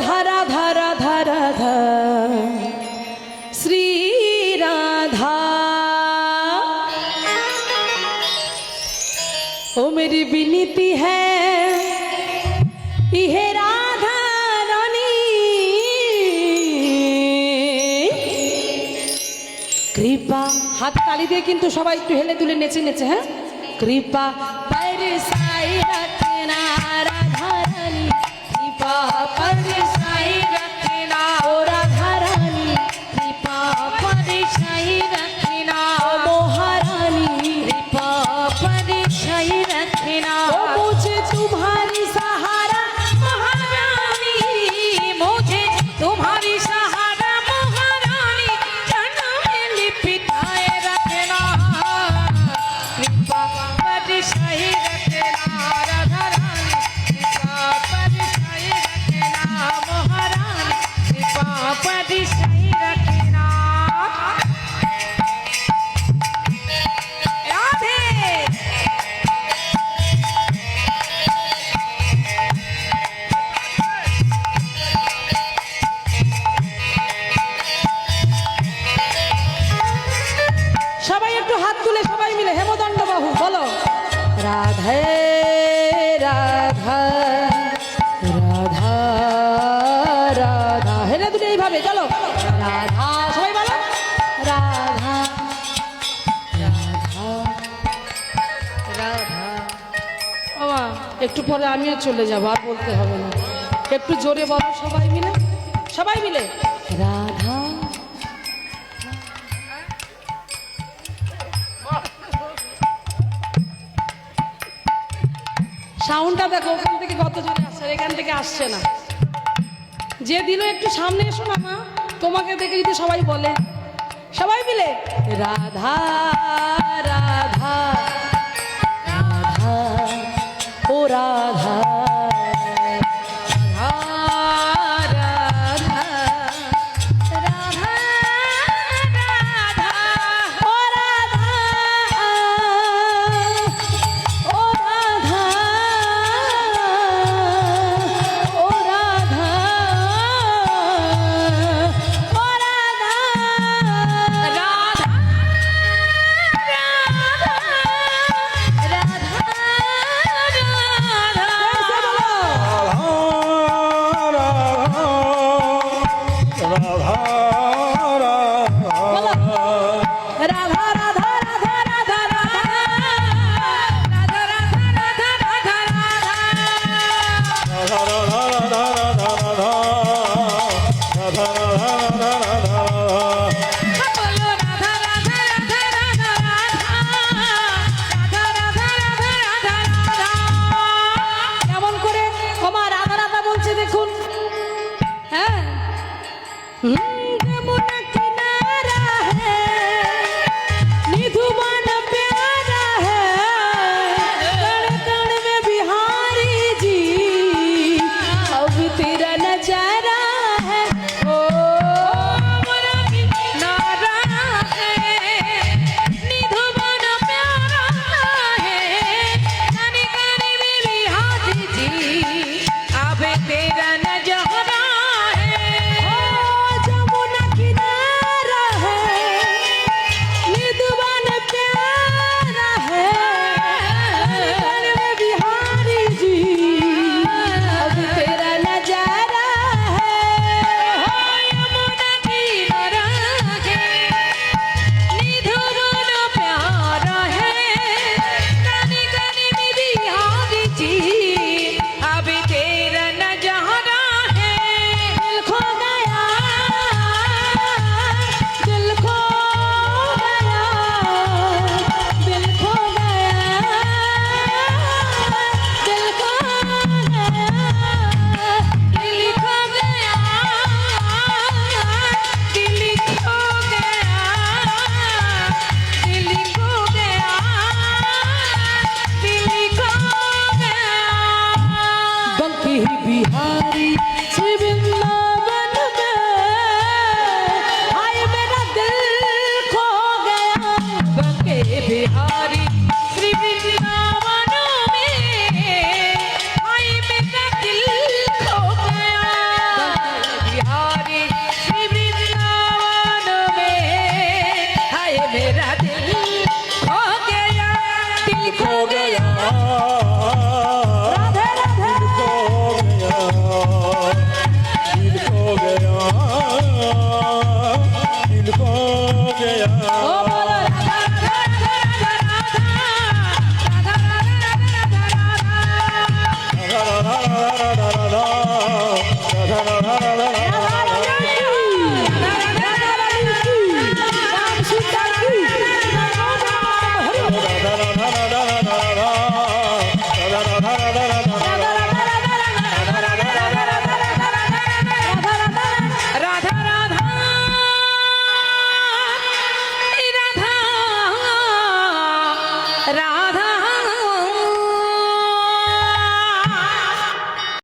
ধারা ধারা ধারা রাধা। শ্রী রাধা। ओ मेरी विनीति है इहे राधा रानी কৃপা হাত তালি দিয়ে কিন্তু সবাই একটু হেলে দুলে নেচে নেচে হ্যাঁ কৃপা পরসাই রচনা রাধা রাধা রাধা। চলো। রাধা রাধা রাধা একটু পরে আমিও চলে যাব, আর বলতে হবে না। একটু জোরে বলো সবাই মিলে। সবাই মিলে। রাধা সাউন্ডটা দেখো, ওখান থেকে কত জোরে আসছে এখান থেকে আসছে না। যে দিল একটু সামনে এসো না মা, তোমাকে দেখে যদি সবাই বলে। সবাই মিলে? রাধা রাধা রাধা, ও রাধা। 嗯。